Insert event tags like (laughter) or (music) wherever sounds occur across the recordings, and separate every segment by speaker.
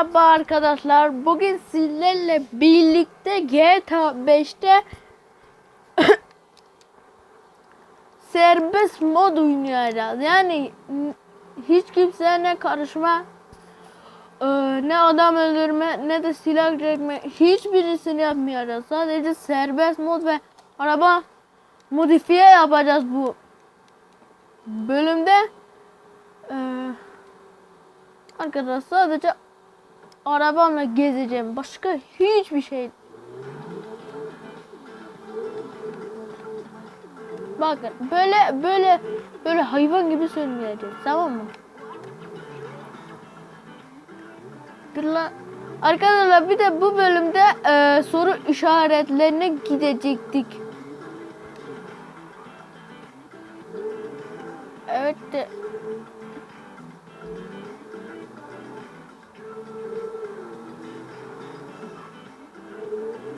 Speaker 1: Merhaba arkadaşlar. Bugün sizlerle birlikte GTA 5'te (coughs) serbest mod oynayacağız. Yani hiç kimseye ne karışma, e, ne adam öldürme, ne de silah çekme hiçbirisini yapmayacağız. Sadece serbest mod ve araba modifiye yapacağız bu bölümde. Eee Arkadaşlar sadece arabamla gezeceğim. Başka hiçbir şey. Bakın böyle böyle böyle hayvan gibi sürmeyeceğiz tamam mı? Dur lan. Arkadaşlar bir de bu bölümde e, soru işaretlerine gidecektik. Evet de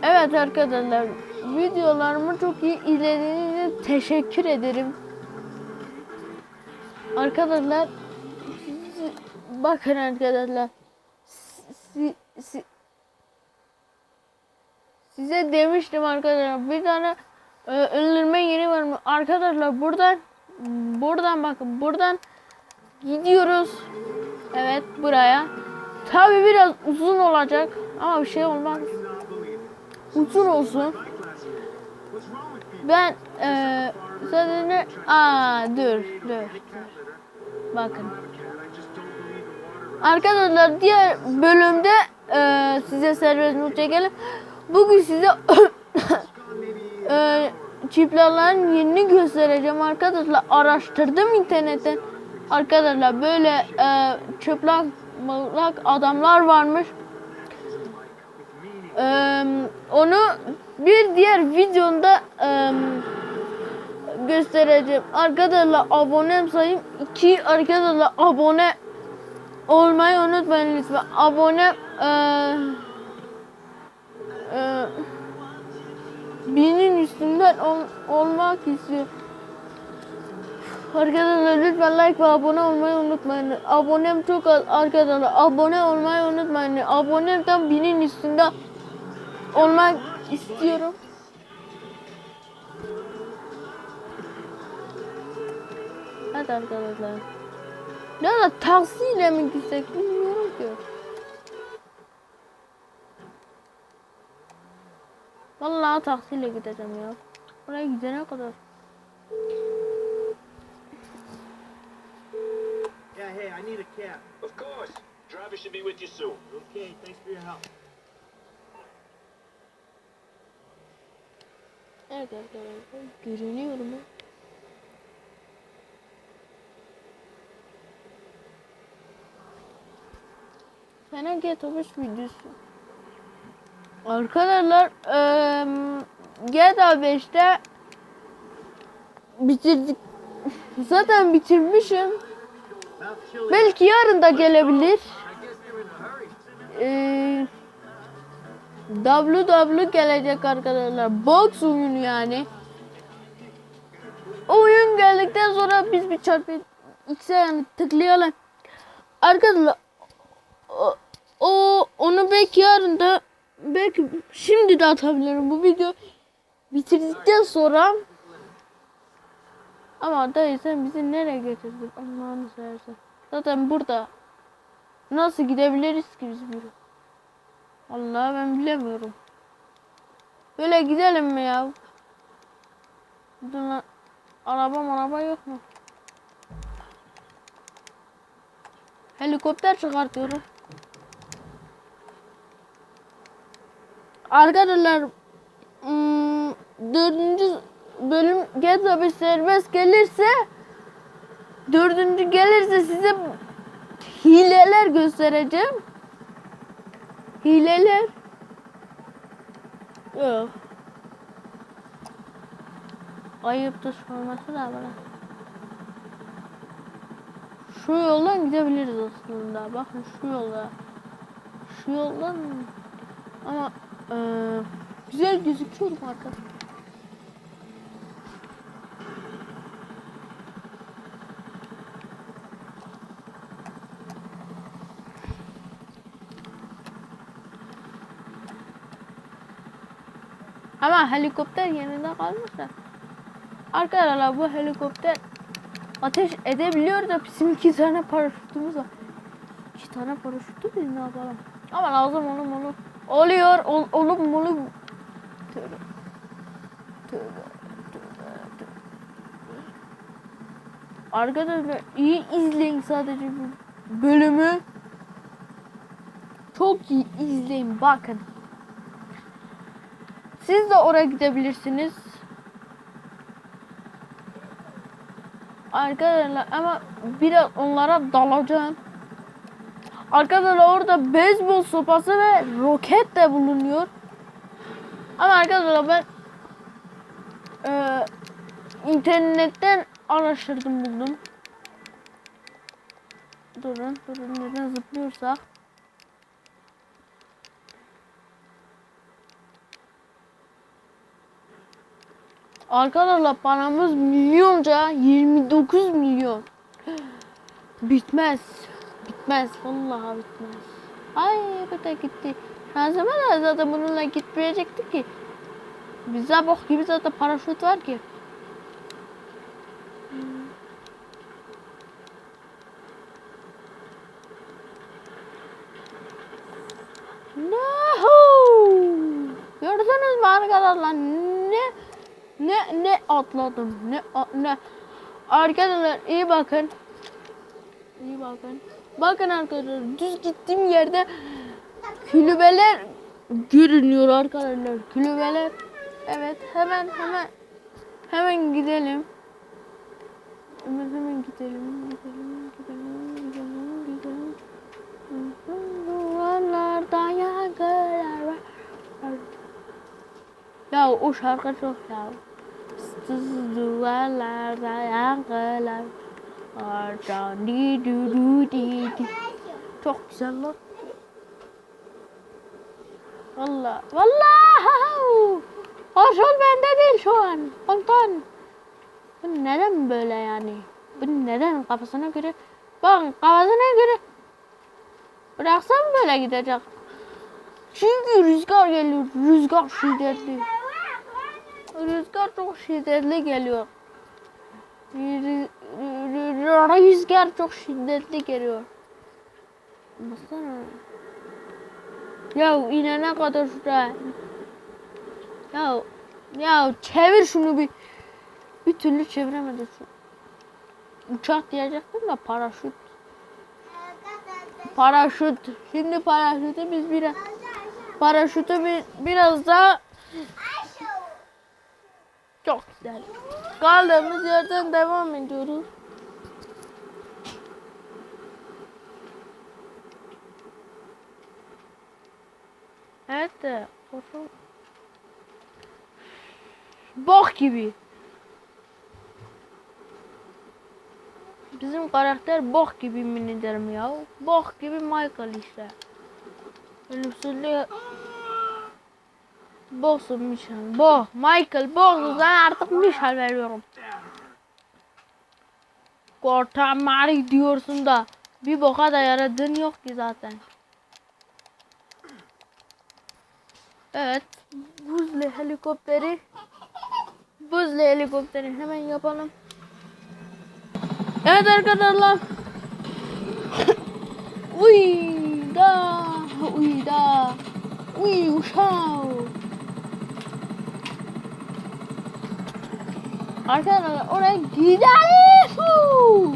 Speaker 1: Evet arkadaşlar videolarımı çok iyi izlediğiniz için teşekkür ederim. Arkadaşlar bakın arkadaşlar si- si- size demiştim arkadaşlar bir tane e, öldürme yeri var mı? Arkadaşlar buradan buradan bakın buradan gidiyoruz. Evet buraya. Tabi biraz uzun olacak ama bir şey olmaz uzun olsun. Ben eee sadece aa dur dur. Bakın. Arkadaşlar diğer bölümde eee, size serbest not çekelim. Bugün size (coughs) eee çiplerlerin yerini göstereceğim arkadaşlar. Araştırdım internetten. Arkadaşlar böyle çıplak çıplak adamlar varmış. Onu bir diğer videomda eee, göstereceğim. Arkadaşlar abonem sayayım. 2 arkadaşlar abone olmayı unutmayın lütfen. Abone eee eee, binin üstünden ol- olmak istiyor. Arkadaşlar lütfen like ve abone olmayı unutmayın. Abonem çok az arkadaşlar. Abone olmayı unutmayın. Abonem tam binin üstünde olmak istiyorum. Hadi arkadaşlar. Ya da taksiyle mi gitsek bilmiyorum ki. Vallahi taksiyle gideceğim ya. Oraya gidene kadar.
Speaker 2: Yeah, hey, I need a cab.
Speaker 3: Of course. Driver should be with you soon.
Speaker 2: Okay, thanks for your help.
Speaker 1: Evet arkadaşlar görünüyor mu? Felaket otobüs videosu. Arkadaşlar eee GTA 5'te bitirdik. (laughs) Zaten bitirmişim. Belki yarın da gelebilir. Ee, WW gelecek arkadaşlar. Box oyunu yani. O oyun geldikten sonra biz bir çarpı X'e yani tıklayalım. Arkadaşlar o, o onu belki yarın da belki şimdi de atabilirim bu video bitirdikten sonra ama dayı sen bizi nereye getirdin Allah'ını seversen. Zaten burada nasıl gidebiliriz ki biz buraya? Allah ben bilemiyorum. Böyle gidelim mi ya? Lan. Araba araba yok mu? Helikopter çıkartıyorum. Arkadaşlar hmm, dördüncü bölüm GTA 5 serbest gelirse dördüncü gelirse size hileler göstereceğim. Hileler. Yok. Ayıptır sorması da bana. Şu yoldan gidebiliriz aslında. Bakın şu yolda. Şu yoldan ama eee, güzel gözüküyor mu arkadaşlar? Ama helikopter yerinde kalmış da. Arkadaşlar bu helikopter ateş edebiliyor da bizim iki tane paraşütümüz var. İki tane paraşütü biz ne yapalım? Ama lazım oğlum onu. Oluyor ol. Tövbe. Tövbe. Tövbe. Tövbe. Arkadaşlar iyi izleyin sadece bu bölümü. Çok iyi izleyin bakın. Siz de oraya gidebilirsiniz. Arkadaşlar ama biraz onlara dalacağım. Arkadaşlar orada beyzbol sopası ve roket de bulunuyor. Ama arkadaşlar ben eee, internetten araştırdım buldum. Durun durun neden zıplıyorsak. Arkadaşlar paramız milyonca 29 milyon. Bitmez. Bitmez. Vallahi bitmez. Ay bu da gitti. Lazım da zaten bununla gitmeyecektik ki. Bize bok gibi zaten paraşüt var ki. No! Gördünüz mü arkadaşlar ne ne atladım ne ne? Arkadaşlar iyi bakın. İyi bakın. Bakın arkadaşlar düz gittiğim yerde kulübeler görünüyor arkadaşlar kulübeler. Evet hemen hemen hemen gidelim. Hemen hemen gidelim gidelim gidelim gidelim gidelim. Duvarlarda yankılar var. Ya o şarkı çok ya. Sız duvarlarda yankılar. Arcan di du du di di. Çok güzel lan. Valla. Valla. Kontrol bende değil şu an. Kontrol. Bu neden böyle yani? Bu neden kafasına göre? Bak kafasına göre. Bıraksam böyle gidecek. Çünkü rüzgar geliyor. Rüzgar şiddetli. Rüzgar çok şiddetli geliyor. Rü- rü- rü- Rüzgar çok şiddetli geliyor. Baksana. Ya inene kadar şuraya. Ya ya çevir şunu bir. Bir türlü çeviremedim. Uçak diyecektim de paraşüt. Paraşüt. Şimdi paraşütü biz biraz paraşütü bir, biraz daha çok güzel. Kaldığımız yerden devam ediyoruz. Evet de koşun. Bok gibi. Bizim karakter bok gibi min ederim ya. Bok gibi Michael işte. Ölümsüzlüğü Boksun Michel. Bo. Michael boksun. Ben artık Michel veriyorum. Kurtarmari diyorsun da bir boka da yaradığın yok ki zaten. Evet. Buzlu helikopteri Buzlu helikopteri hemen yapalım. Evet arkadaşlar. Uy da, uy da, uy uşağı. Arkadaşlar oraya gideriz. Huu.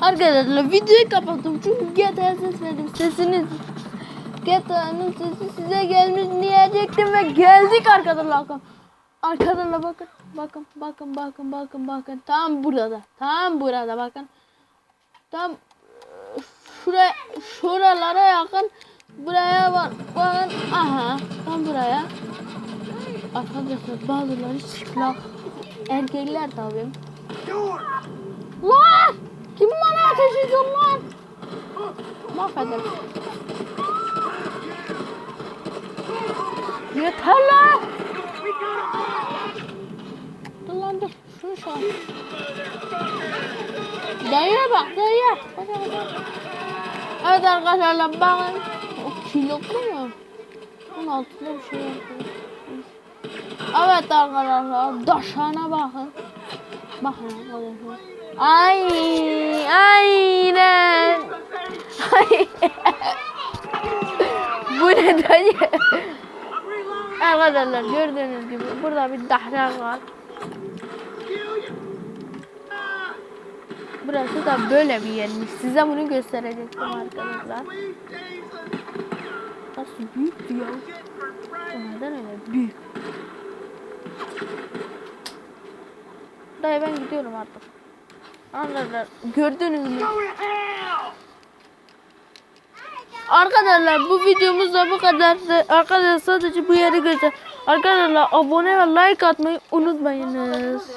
Speaker 1: Arkadaşlar videoyu kapattım çünkü GTA'ya ses verdim. Sesiniz GTA'nın sesi size gelmiş diyecektim ve geldik arkadaşlar. Arkadaşlar bakın. Bakın bakın bakın bakın bakın. Tam burada. Tam burada bakın. Tam şuraya şuralara yakın buraya bak. Bakın. Aha. Tam buraya. Arkadaşlar bazıları çıplak. Erkekler tabii. Lan! Kim bana ateş ediyor lan? Mahvederim. Yeter lan! Dur lan dur. Şunu şu an. Dayıya bak dayıya. Evet arkadaşlar bakın. O kiloklu mu? Bu altında bir şey yapıyor. Evet arkadaşlar daşana bakın. Bakın arkadaşlar. Ay aynen. Ay. (laughs) Bu ne dayı? Arkadaşlar gördüğünüz gibi burada bir dahrar var. Burası da böyle bir yermiş. Size bunu gösterecektim arkadaşlar. Nasıl büyüktü ya? Neden öyle büyük? Dayı ben gidiyorum artık. Arkadaşlar gördünüz mü? Arkadaşlar bu videomuz da bu kadardı. Arkadaşlar sadece bu yeri göster. Arkadaşlar abone ve like atmayı unutmayınız.